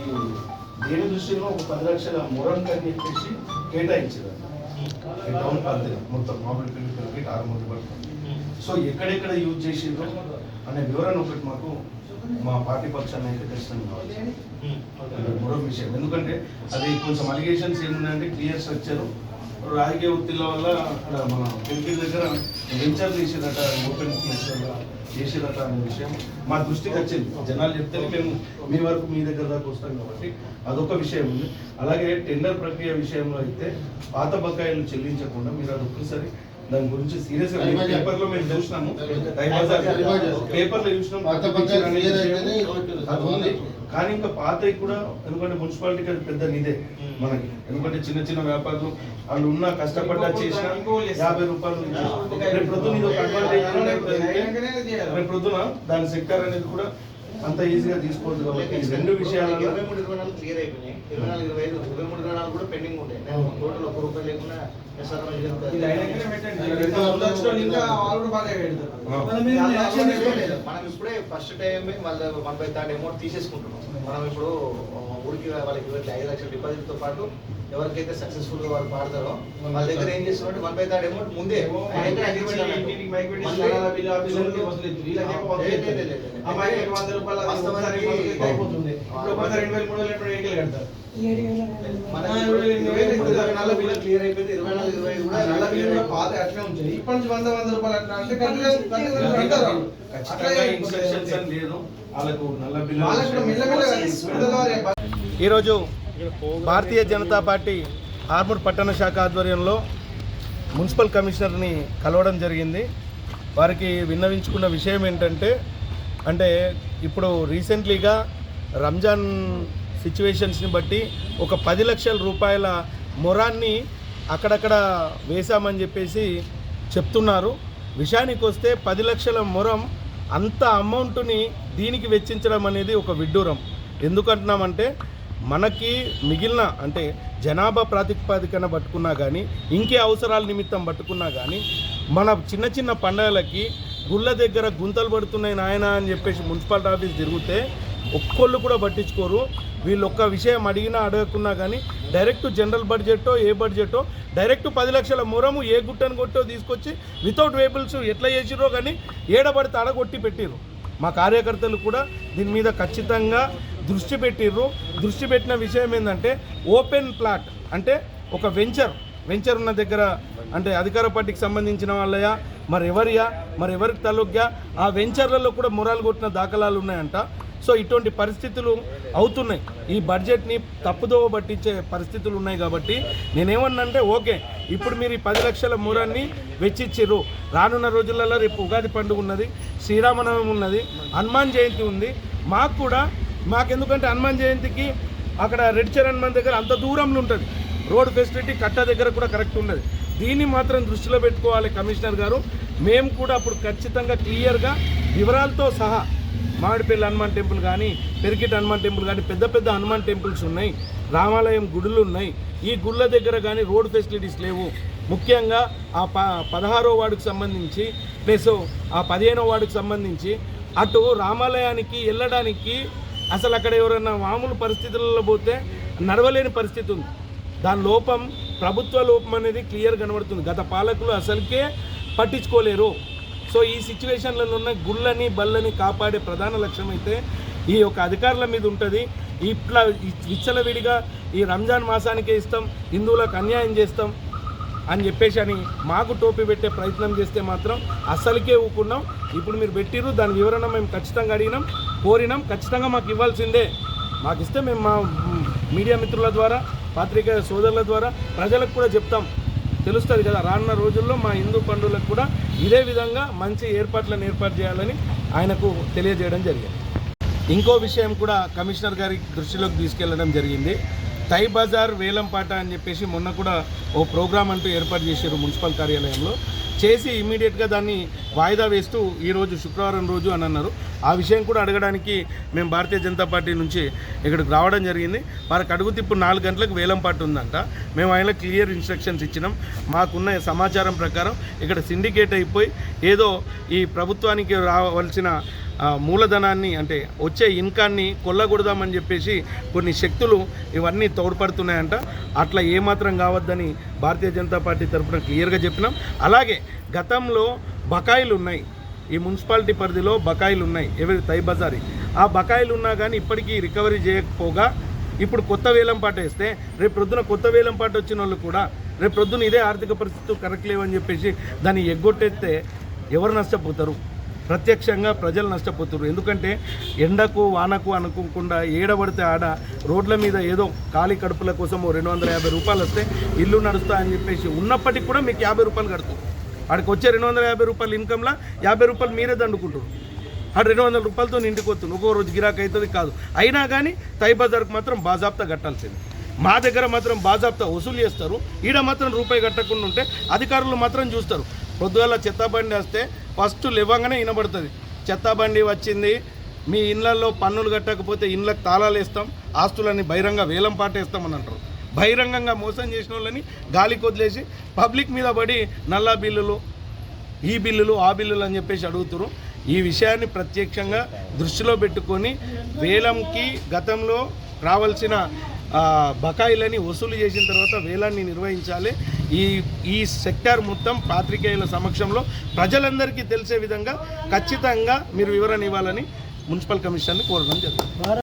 ఈ దేని దృష్టిలో ఒక పది లక్షల మొరం అని చెప్పేసి కేటాయించారు. ఈ టౌన్ పరిధిలో మొత్తం మామిడి పిల్లలకి ఆరుమూడు పడుతుంది సో ఎక్కడెక్కడ యూజ్ చేసిండ్రు అనే వివరణ ఒకటి మాకు మా పార్టీ పక్షాన్ని అయితే ఖచ్చితంగా కావాలి. అది మరో విషయం. ఎందుకంటే అది కొంచెం అలిగేషన్స్ ఏమున్నాయంటే క్లియర్ స్ట్రక్చర్ రాజకీయ ఒత్తిళ్ళ వల్ల అక్కడ మన ఎంపీ దగ్గర వెంచర్ చేసేదట ఓపెన్ చేసేదట అనే విషయం మా దృష్టికి వచ్చింది. జనాలు చెప్తే మేము మీ వరకు మీ దగ్గర దాకా వస్తాం కాబట్టి అదొక విషయం ఉంది. అలాగే టెండర్ ప్రక్రియ విషయంలో అయితే పాత బకాయిలు చెల్లించకుండా మీరు అది ఒక్కసారి దాని గురించి సీరియస్గా పేపర్లో మేము చూసినాము పేపర్లో చూసినాం పాత కానీ ఇంకా పాతవి కూడా ఎందుకంటే మున్సిపాలిటీకి అది పెద్ద నిదే మనకి. ఎందుకంటే చిన్న చిన్న వ్యాపారులు వాళ్ళు ఉన్న కష్టపడ్డా చేసిన యాభై రూపాయలు ఇచ్చేసి. రేపు ప్రొద్దున ఇది ఒక అడ్వాంటేజ్ ఏంటంటే రేపు ప్రొద్దున దాని సెక్టర్ అనేది కూడా అంత ఈజీగా తీసుకోవద్దు కాబట్టి ఈ రెండు విషయాలలో ఇరవై మూడు ఇరవై నాలుగు క్లియర్ అయిపోయినాయి. ఇరవై నాలుగు ఇరవై ఐదు ఇరవై మూడు ఇరవై నాలుగు కూడా పెండింగ్ ఉంటాయి నేను టోటల్ ఒక రూపాయి లేకుండా వాళ్ళు. మనం ఇప్పుడే ఫస్ట్ టైం మళ్ళీ వన్ బై థర్డ్ అమౌంట్ తీసేసుకుంటున్నాం. మనం ఇప్పుడు ఊరికి వాళ్ళకి ఐదు లక్షల డిపాజిట్తో పాటు ఎవరికైతే సక్సెస్ఫుల్గా వాళ్ళు పాడతారో వాళ్ళ దగ్గర ఏం చేస్తున్నారు వన్ బై థర్డ్ అమౌంట్ ముందే రూపాయలు ఒకసారి అయిపోతుంది. ఇప్పుడు ఒకసారి రెండు వేలు, మూడు వేలు ఎప్పుడు కడతారు. క్లియర్ అయిపోయింది ఇరవై నాలుగు ఇరవై ఐదు కూడా నల్ల బిల్లు కూడా పాత అట్లే ఉంచాయి. ఇప్పటి నుంచి వంద వంద రూపాయలు అట్లా అంటే లేదు. వాళ్ళకు నల్ల బిల్లు వాళ్ళకి మెల్లమెల్లగా ఈరోజు భారతీయ జనతా పార్టీ ఆర్మూర్ పట్టణ శాఖ ఆధ్వర్యంలో మున్సిపల్ కమిషనర్ని కలవడం జరిగింది. వారికి విన్నవించుకున్న విషయం ఏంటంటే అంటే ఇప్పుడు రీసెంట్లీగా రంజాన్ సిచ్యువేషన్స్ని బట్టి ఒక పది లక్షల రూపాయల మొరాన్ని అక్కడక్కడ వేశామని చెప్పేసి చెప్తున్నారు. విషయానికి వస్తే పది లక్షల మొరం అంత అమౌంట్ని దీనికి వెచ్చించడం అనేది ఒక విడ్డూరం. ఎందుకంటున్నామంటే మనకి మిగిలిన అంటే జనాభా ప్రాతిపదికన పట్టుకున్నా కానీ ఇంకే అవసరాల నిమిత్తం పట్టుకున్నా కానీ మన చిన్న చిన్న పండగలకి గుళ్ళ దగ్గర గుంతలు పడుతున్నాయి నాయన అని చెప్పేసి మున్సిపాలిటీ ఆఫీస్ తిరిగితే ఒక్కళ్ళు కూడా పట్టించుకోరు. వీళ్ళు ఒక్క విషయం అడిగినా అడగకున్నా కానీ డైరెక్ట్ జనరల్ బడ్జెట్టో ఏ బడ్జెట్టో డైరెక్ట్ పది లక్షల మురము ఏ గుట్టను కొట్టో తీసుకొచ్చి వితౌట్ వేబుల్స్ ఎట్లా చేసిరో కానీ ఏడబడితే అడగొట్టి పెట్టిరు మా కార్యకర్తలు కూడా దీని మీద ఖచ్చితంగా దృష్టి పెట్టిర్రు. దృష్టి పెట్టిన విషయం ఏంటంటే ఓపెన్ ప్లాట్ అంటే ఒక వెంచర్ వెంచర్ ఉన్న దగ్గర అంటే అధికార పార్టీకి సంబంధించిన వాళ్ళయా మరి ఎవరియా మరి ఎవరికి తలొగ్గా ఆ వెంచర్లలో కూడా మురాలు కొట్టిన దాఖలాలు ఉన్నాయంట. సో ఇటువంటి పరిస్థితులు అవుతున్నాయి. ఈ బడ్జెట్ని తప్పుదోవ పట్టించే పరిస్థితులు ఉన్నాయి కాబట్టి నేనేమన్నంటే ఓకే ఇప్పుడు మీరు ఈ పది లక్షల మూరాన్ని వెచ్చిచ్చిర్రు. రానున్న రోజులలో రేపు ఉగాది పండుగ ఉన్నది శ్రీరామనవమి ఉన్నది హనుమాన్ జయంతి ఉంది. మాకు కూడా మాకెందుకంటే హనుమాన్ జయంతికి అక్కడ రెడ్ చరణ్ హనుమాన్ దగ్గర అంత దూరంలో ఉంటుంది. రోడ్ ఫెసిలిటీ కట్ట దగ్గర కూడా కరెక్ట్ ఉన్నది దీన్ని మాత్రం దృష్టిలో పెట్టుకోవాలి కమిషనర్ గారు. మేము కూడా అప్పుడు ఖచ్చితంగా క్లియర్గా వివరాలతో సహా మామిడిపల్లి హనుమాన్ టెంపుల్ కానీ పెరికిట్ హనుమాన్ టెంపుల్ కానీ పెద్ద పెద్ద హనుమాన్ టెంపుల్స్ ఉన్నాయి రామాలయం గుడులు ఉన్నాయి. ఈ గుళ్ళ దగ్గర కానీ రోడ్ ఫెసిలిటీస్ లేవు. ముఖ్యంగా ఆ ప పదహారో వార్డుకు సంబంధించి ప్లస్ ఆ పదిహేనో వార్డుకు సంబంధించి అటు రామాలయానికి వెళ్ళడానికి అసలు అక్కడ ఎవరైనా మామూలు పరిస్థితులలో పోతే నడవలేని పరిస్థితి ఉంది. దాని లోపం ప్రభుత్వ లోపం అనేది క్లియర్ కనబడుతుంది. గత పాలకులు అసలుకే పట్టించుకోలేరు. సో ఈ సిచ్యువేషన్లలో ఉన్న గుళ్ళని బల్లని కాపాడే ప్రధాన లక్ష్యం అయితే ఈ యొక్క అధికారుల మీద ఉంటుంది. ఇట్లా విచ్చలవిడిగా ఈ రంజాన్ మాసానికే ఇస్తాం హిందువులకు అన్యాయం చేస్తాం అని చెప్పేసి అని మాకు టోపీ పెట్టే ప్రయత్నం చేస్తే మాత్రం అస్సలకే ఊకున్నాం. ఇప్పుడు మీరు పెట్టిర్రు దాని వివరణ మేము ఖచ్చితంగా అడిగినాం కోరినాం. ఖచ్చితంగా మాకు ఇవ్వాల్సిందే. మాకు ఇస్తే మేము మా మీడియా మిత్రుల ద్వారా పాత్రికేయ సోదరుల ద్వారా ప్రజలకు కూడా చెప్తాం. తెలుస్తుంది కదా రానున్న రోజుల్లో మా హిందూ పండుగలకు కూడా ఇదే విధంగా మంచి ఏర్పాట్లను ఏర్పాటు చేయాలని ఆయనకు తెలియజేయడం జరిగింది. ఇంకో విషయం కూడా కమిషనర్ గారి దృష్టిలోకి తీసుకెళ్ళడం జరిగింది. టై బజార్ వేలంపాట అని చెప్పేసి మొన్న కూడా ఓ ప్రోగ్రామ్ అంటూ ఏర్పాటు చేశారు మున్సిపల్ కార్యాలయంలో. చేసి ఇమీడియట్గా దాన్ని వాయిదా వేస్తూ ఈరోజు శుక్రవారం రోజు అని అన్నారు. ఆ విషయం కూడా అడగడానికి మేము భారతీయ జనతా పార్టీ నుంచి ఇక్కడికి రావడం జరిగింది. వారికి అడుగు తిప్పు నాలుగు గంటలకు వేలంపాట ఉందంట. మేము ఆయన క్లియర్ ఇన్స్ట్రక్షన్స్ ఇచ్చినాం. మాకున్న సమాచారం ప్రకారం ఇక్కడ సిండికేట్ అయిపోయి ఏదో ఈ ప్రభుత్వానికి రావాల్సిన మూలధనాన్ని అంటే వచ్చే ఇన్కాన్ని కొల్లగొడదామని చెప్పేసి కొన్ని శక్తులు ఇవన్నీ తోడ్పడుతున్నాయంట. అట్లా ఏమాత్రం కావద్దని భారతీయ జనతా పార్టీ తరఫున క్లియర్గా చెప్పినాం. అలాగే గతంలో బకాయిలు ఉన్నాయి. ఈ మున్సిపాలిటీ పరిధిలో బకాయిలు ఉన్నాయి. ఎవరి తైబజారి ఆ బకాయిలు ఉన్నా కానీ ఇప్పటికీ రికవరీ చేయకపోగా ఇప్పుడు కొత్త వేలం పాట వేస్తే రేపు ప్రొద్దున కొత్త వేలం పాట వచ్చిన వాళ్ళు కూడా రేపు ప్రొద్దున ఇదే ఆర్థిక పరిస్థితులు కరెక్ట్ లేవని చెప్పేసి దాన్ని ఎగ్గొట్టేస్తే ఎవరు నష్టపోతారు? ప్రత్యక్షంగా ప్రజలు నష్టపోతున్నారు. ఎందుకంటే ఎండకు వానకు అనుకోకుండా ఏడబడితే ఆడ రోడ్ల మీద ఏదో ఖాళీ కడుపుల కోసం రెండు వందల యాభై రూపాయలు వస్తే ఇల్లు నడుస్తా అని చెప్పేసి ఉన్నప్పటికీ కూడా మీకు యాభై రూపాయలు కడుతుంది ఆడికి వచ్చే రెండు వందల యాభై రూపాయలు ఇన్కంలా యాభై రూపాయలు మీరే దండుకుంటారు. ఆ రెండు వందల రూపాయలతో ఇంటికి వస్తుంది. ఒక్కో రోజు గిరాక్ అవుతుంది కాదు. అయినా కానీ తై మాత్రం బాజాబ్తా కట్టాల్సింది. మా దగ్గర మాత్రం బాజాబ్తా వసూలు చేస్తారు. ఈడ మాత్రం రూపాయి కట్టకుండా ఉంటే అధికారులు మాత్రం చూస్తారు. పొద్దుగల చెత్తబండి వస్తే ఫస్ట్ లేవగానే వినబడుతుంది. చెత్తబండి వచ్చింది. మీ ఇళ్ళల్లో పన్నులు కట్టకపోతే ఇళ్ళకి తాళాలు వేస్తాం. ఆస్తులని బహిరంగ వేలం పాటేస్తామని అంటారు. బహిరంగంగా మోసం చేసిన వాళ్ళని గాలికి వదిలేసి పబ్లిక్ మీద పడి నల్లా బిల్లులు ఈ బిల్లులు ఆ బిల్లులు అని చెప్పేసి అడుగుతారు. ఈ విషయాన్ని ప్రత్యక్షంగా దృష్టిలో పెట్టుకొని వేలంకి గతంలో రావాల్సిన బకాయిలని వసూలు చేసిన తర్వాత వేలాన్ని నిర్వహించాలి. ఈ ఈ సెక్టార్ మొత్తం పాత్రికేయుల సమక్షంలో ప్రజలందరికీ తెలిసే విధంగా ఖచ్చితంగా మీరు వివరణ ఇవ్వాలని మున్సిపల్ కమిషన్ని కోరడం జరుగుతుంది.